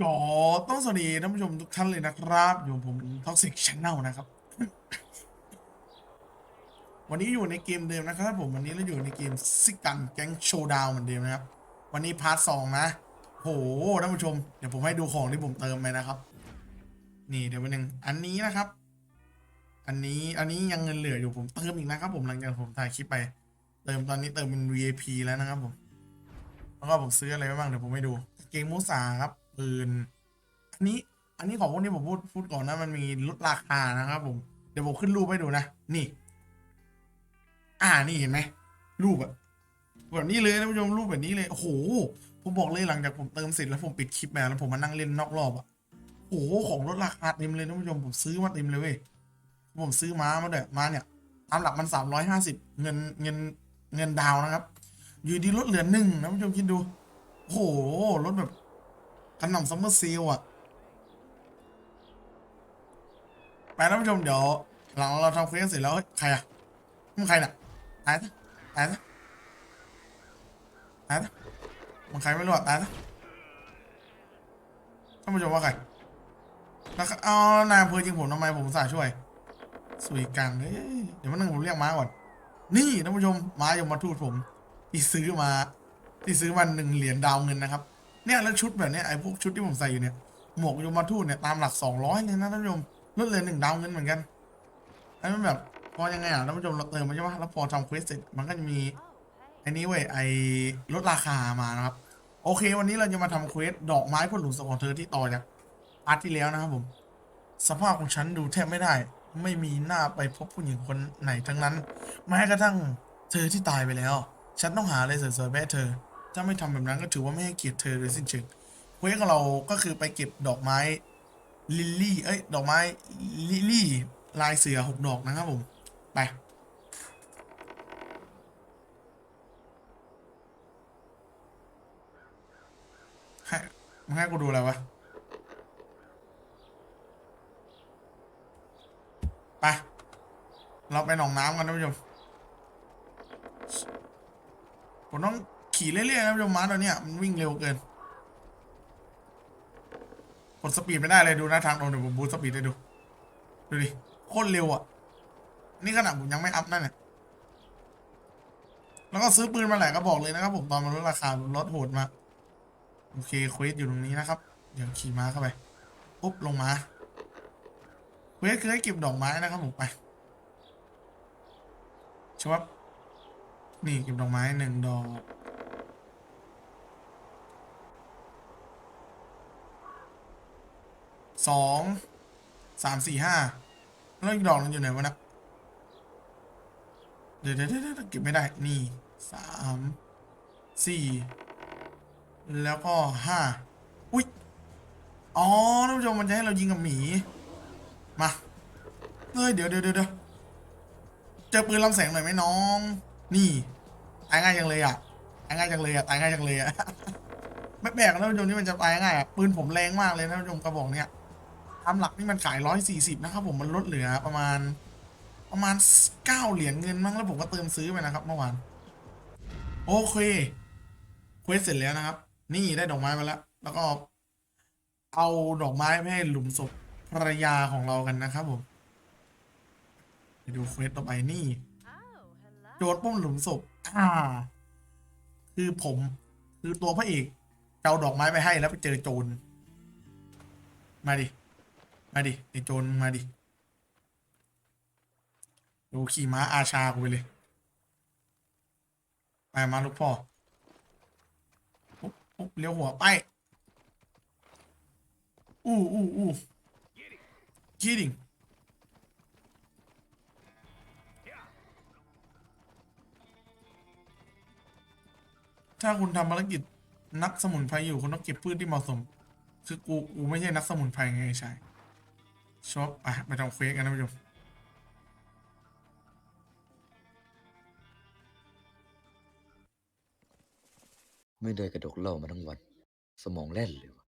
ก็ต้องสวัสดีท่านผู้ชมทุกท่านเลยนะครับอยู่ผมท็อกซิกช n แนลนะครับ วันนี้อยู่ในเกมเดิมนะครับ ผมวันนี้เราอยู่ในเกมซิกันแก๊งโชว์ดาวเหมือนเดิมนะครับ วันนี้พาร์ทสองนะโหท่านผู้ชมเดี๋ยวผมให้ดูของที่ผมเติมไปนะครับ นี่เดี๋ยววันหนึ่งอันนี้นะครับ อันนี้อันนี้ยังเงินเหลืออยู่ผมเติมอีกนะครับ ผมหลังจากผมถ่ายคลิปไป เติมตอนนี้เติมเป็น VIP แล้วนะครับผมแล้วก็ผมซื้ออะไรไปบ้างเดี๋ยวผมให้ดูเกงมูสาครับ ปืน อันนี้ อันนี้ของพวกนี้ผมพูดพูดก่อนนะมันมีลดราคานะครับผม เดี๋ยวผมขึ้นรูปให้ดูนะ นี่ อ่านี่เห็นไหมรูปอะแบบนี้เลยท่านผู้ชมรูปแบบนี้เลยโอ้โหผมบอกเลยหลังจากผมเติมเสร็จแล้วผมปิดคลิปมาแล้วผมมานั่งเล่นนอกรอบอะโอ้โหของลดราคาเต็มเลยท่านผู้ชมผมซื้อมาเต็มเลยเว้ยผมซื้อม้ามาเด้อมาเนี่ยตามหลักมันสามร้อยห้าสิบเงินเงินเงินดาวนะครับ อยู่ดีลดเหลือหนึ่งนะท่านผู้ชมคิดดู โอ้โหลดแบบ กระหน่ำซัมเมอร์ซีลอะไปท่านผู้ชมเดี๋ยวหลังเราทำเควสเสร็จแล้วใครอะมันใครน่ะตายซะตายซะตายซะมันใครไม่รู้อะตายซะท่านผู้ชมว่าใครแล้วเอานายอำเภอจริงผมทำไมผมสาช่วยสุยกังเอ้ยเดี๋ยวมันนึงผมเรียกม้าก่อน นี่ท่านผู้ชมม้ายมมาทูตผมที่ซื้อมาที่ซื้อมาหนึ่งเหรียญดาวเงินนะครับ เนี่ยแล้วชุดแบบเนี้ยไอ้พวกชุดที่ผมใส่อยู่เนี่ยหมวกยมมาทูตเนี่ยตามหลักสองร้อยเลยนะท่านผู้ชมลดเลยหนึ่งดาวเงินเหมือนกันไอ้มันแบบพอยังไงอะท่านผู้ชมเราเติมมาใช่ปะแล้วพอทำเควสเสร็จมันก็จะมีไอ้นี้เว้ยไอ้ลดราคามานะครับ โอเค วันนี้เราจะมาทำเควสดอกไม้พ่นหลุมศพของเธอที่ต่อจากพาร์ทที่แล้วนะครับผม สภาพของฉันดูแทบไม่ได้ ไม่มีหน้าไปพบผู้หญิงคนไหนทั้งนั้นแม้กระทั่งเธอที่ตายไปแล้ว ฉันต้องหาอะไรสวยๆแม่เธอ ถ้าไม่ทำแบบนั้นก็ถือว่าไม่ให้เกียรติเธอโดยสิ้นเชิงเควสของเราก็คือไปเก็บดอกไม้ลิลลี่ เอ้ย ดอกไม้ลิลลี่ ลายเสือหกดอกนะครับผม ไป ให้มึงให้กูดูอะไรวะ ไป เราไปหนองน้ำกันท่านผู้ชมผมต้อง ขี่เรื่อยๆนะผู้ชมม้าตัวเนี้ยมันวิ่งเร็วเกินกดสปีดไม่ได้เลยดูนะทางตรงเดี๋ยวผมบูสปีดให้ดู ดูดิโคตรเร็วอะ นี่ขนาดผมยังไม่อัพนั่นเนี่ยแล้วก็ซื้อปืนมาแหละก็บอกเลยนะครับผมตอนมันลดราคาลดโหดมากโอเคเควสอยู่ตรงนี้นะครับ เดี๋ยวขี่ม้าเข้าไปปุ๊บลงมาเควสคือให้เก็บดอกไม้นะครับผมไปชวับนี่เก็บดอกไม้หนึ่งดอก สองสามสี่ห้าแล้วอีกดอกนึงอยู่ไหนวะนะเดี๋ยวเดี๋ยวเดี๋ยวเดี๋ยวเก็บไม่ได้ นี่สามสี่แล้วก็ห้าอุ๊ย อ๋อท่านผู้ชมมันจะให้เรายิงกับหมี มา เฮ้ย เดี๋ยวเดี๋ยวเดี๋ยวเจอปืนลำแสงหน่อยไหมน้อง นี่ตายง่ายจังเลยอะตายง่ายจังเลยอะตายง่ายจังเลยอะไม่แปลกนะท่านผู้ชมที่มันจะตายง่ายอะปืนผมแรงมากเลยนะท่านผู้ชมกระบอกเนี้ย ตามหลักนี่มันขายร้อยสี่สิบนะครับผมมันลดเหลือประมาณ ประมาณเก้าเหรียญเงินมั้งแล้วผมก็เติมซื้อไปนะครับเมื่อวานโอเคเควสเสร็จแล้วนะครับ นี่ได้ดอกไม้มาแล้ว แล้วก็ เอาดอกไม้ไปให้หลุมศพภรรยาของเรากันนะครับผมไปดูเควสต่อไปนี่โจรปล้นหลุมศพอ่า คือผมคือตัวพระเอกเอาดอกไม้ไปให้แล้วไปเจอโจรมาดิ มาดิไอโจรมาดิดูขี่ม้าอาชากูไปเลย ไปมาลูกพ่อปุ๊บปุ๊บเลี้ยวหัวไป อู้อู้อู้ kidding ถ้าคุณทำภารกิจนักสมุนไพรอยู่ คุณต้องเก็บพืชที่เหมาะสม คือกูกูไม่ใช่นักสมุนไพรไงใช่ ชอบอะไปทำเควสกันนะผู้ชมไม่ได้กระดกเหล้ามาทั้งวัน สมองแล่นเลยวะ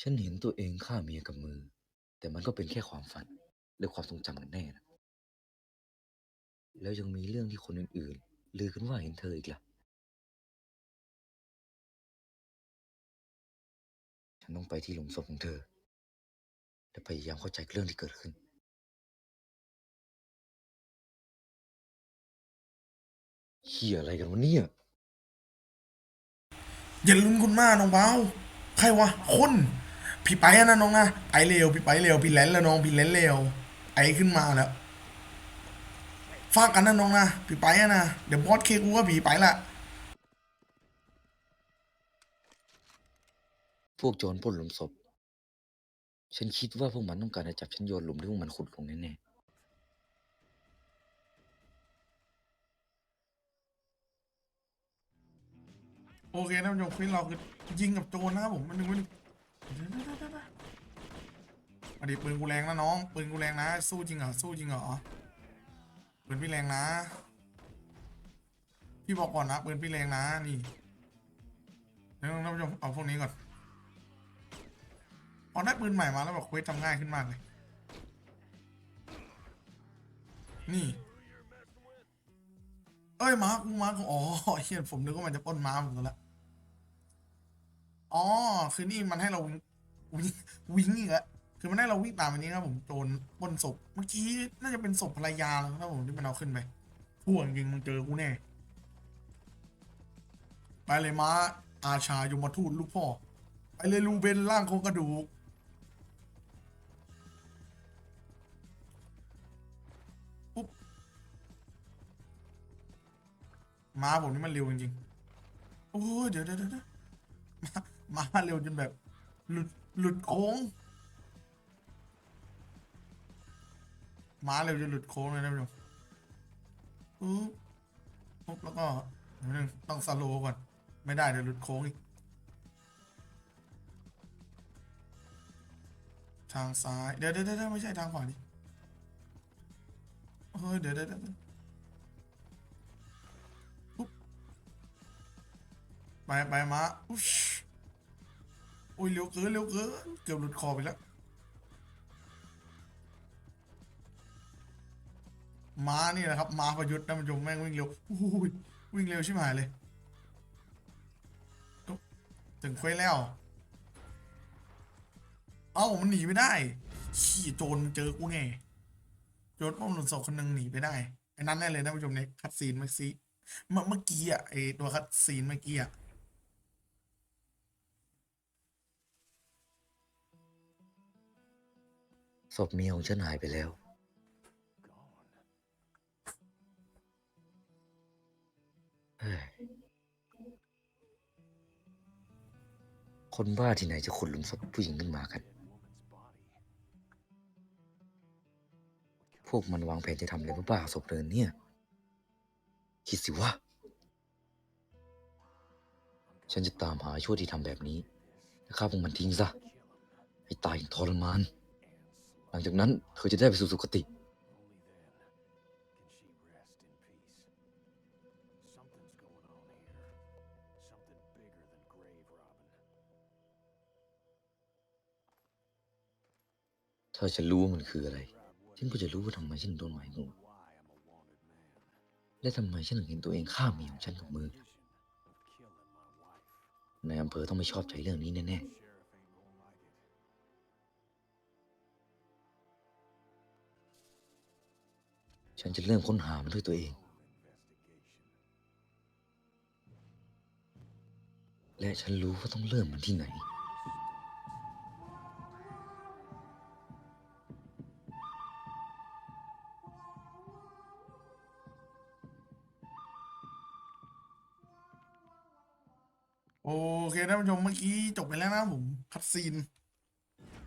ฉันเห็นตัวเองฆ่าเมียกับมือ แต่มันก็เป็นแค่ความฝันหรือความทรงจำกันแน่นะแล้วยังมีเรื่องที่คนอื่นๆลือกันว่าเห็นเธออีกล่ะ ฉันต้องไปที่หลุมศพของเธอ และพยายามเข้าใจเรื่องที่เกิดขึ้นเฮียอะไรกันวะเนี่ย อย่าลืมคุณมาน้องเบาใครวะคนพี่ไปอะนะน้องนะไปเร็วพี่ไปเร็วพี่แลนแล้วน้องพี่แลนเร็วไอขึ้นมาแล้วฝากกันนะน้องนะพี่ไปอะนะเดี๋ยวบอสเคกูว่าผีไปละ วกโจรปล้นหลุมศพ ฉันคิดว่าพวกมันต้องการจะจับฉันโยนหลุมที่พวกมันขุดลงแน่โอเคนผู้ชมคลิปเราคือยิงกับโจรนะครับผมมันนึงมันมาดิปืนกูแรงนะน้องปืนกูแรงนะ สู้จริงเหรอสู้จริงเหรอปืนพี่แรงนะ พี่บอกก่อนนะปืนพี่แรงนะนี่เดี๋ยวท่านผู้ชมเอาพวกนี้ก่อน พอได้ปืนใหม่มาแล้วแบบเควสทำง่ายขึ้นมากเลย นี่ เอ้ยม้ากูม้ากูอ๋อเฮียผมนึกว่ามันจะป้นม้าผมซะแล้วอ๋อ คือนี่มันให้เราวิ่งวิ่งอีกแล้วคือมันให้เราวิ่งตามอันนี้ครับผมโจรปล้นศพเมื่อกี้น่าจะเป็นศพภรรยาแล้วครับผมที่มันเอาขึ้นไปพ่วงจริงมึงเจอกูแน่ ไปเลยม้าอาชายมทูตลูกพ่อ ไปเลยลูเบนร่างโครงกระดูก ม้าผมนี่มันเร็วจริงๆ โอ้เดี๋ยวเดี๋ยวเดี๋ยวม้าเร็วจนแบบ หลุดหลุดโค้ง ม้าเร็วจนหลุดโค้งเลยนะพี่ผู้ชมปุ๊บปุ๊บแล้วก็นึงต้องสโลว์ก่อน ไม่ได้เดี๋ยวหลุดโค้งอีก ทางซ้าย เดี๋ยวเดี๋ยวเดี๋ยวไม่ใช่ทางขวาดิเฮ้ยเดี๋ยวเดี๋ยว ไปไปมาอุ๊ยอุ้ยเร็วเกินเร็วเกินเกือบหลุดคอไปแล้ว ม้านี่แหละครับ ม้าประยุทธ์นะมันยมแม่งวิ่งเร็วอุ้ยวิ่งเร็วชิบหายเลย ถึงเควสแล้ว เอ้ามันหนีไม่ได้ ขี่โจรเจอกูไงโจรป้อมหนุนศพคนหนึ่งหนีไปได้ไอ้นั้นแน่เลยนะผู้ชมในคัดซีนเมื่อกี้เมื่อเมื่อกี้อะไอตัวคัดซีนเมื่อกี้อะ ศพเมียของฉันหายไปแล้วเฮ้ยคนบ้าที่ไหนจะขุดหลุมศพผู้หญิงขึ้นมากัน พวกมันวางแผนจะทำอะไรบ้าๆศพเดินเนี่ย คิดสิว่า ฉันจะตามหาชั่วที่ทำแบบนี้และฆ่าพวกมันทิ้งซะ ให้ตายอย่างทรมาน ลังจากนั้นเธอจะได้ไปสู่สุคติ ถ้าฉันรู้ว่ามันคืออะไร ฉันก็จะรู้ว่าทำไมฉันโดนหมายหัวและทำไมฉันถึงเห็นตัวเองฆ่าเมียของฉันกับมือ ในอำเภอต้องไม่ชอบใจเรื่องนี้แน่ๆ ฉันจะเริ่มค้นหามันด้วยตัวเอง และฉันรู้ว่าต้องเริ่มมันที่ไหน โอเคท่านผู้ชมเมื่อกี้จบไปแล้วนะผมคัดซีน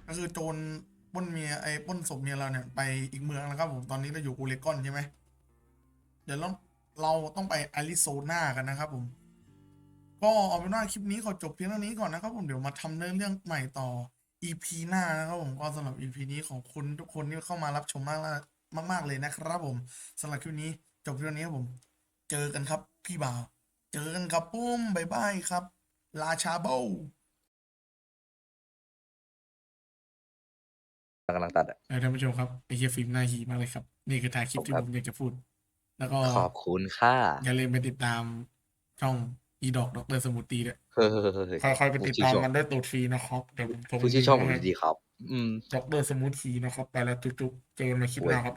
ก็คือโจร ป้นเมียไอ้ป้นศพเมียเราเนี่ยไปอีกเมืองนะครับผมตอนนี้เราอยู่กูเลกอนใช่ไหมเดี๋ยวเราเราต้องไปอาริโซนากันนะครับผมก็เอาเป็นว่าคลิปนี้ขอจบเพียงเท่านี้ก่อนนะครับผมเดี๋ยวมาทำเรื่องเรื่องใหม่ต่อ EP หน้านะครับผมก็สำหรับ EP นี้ของคุณทุกคนที่เข้ามารับชมมากละมากๆเลยนะครับผมสำหรับคลิปนี้จบเพียงเท่านี้ครับผม เจอกันครับพี่บ่าว เจอกันครับปุ้มบายบายครับ ราชาโบ กำลังตัดอะเออท่านผู้ชมครับไอเฮียฟิล์มน่าหีมากเลยครับ นี่คือท้ายคลิปที่ครัผบมอยากจะพูด แล้วก็ขอบคุณค่ะอย่าลืมไปติดตามช่องอีดอกดอกเตอร์สมูทตี้เนี่ยเฮ้ยเฮ้ยเฮ้ยเฮ้ยใครๆไปพูติดดชื่อตามช่องมันได้ตูดฟรีนะครับเดี๋ยวผมส่งพูดชื่อช่องลิงก์ผมไว้ให้ดีๆครับ อืมดอกเตอร์สมูททีนะครับไปแล้วจุ๊บๆเจอกันในคลิปหน้าครับ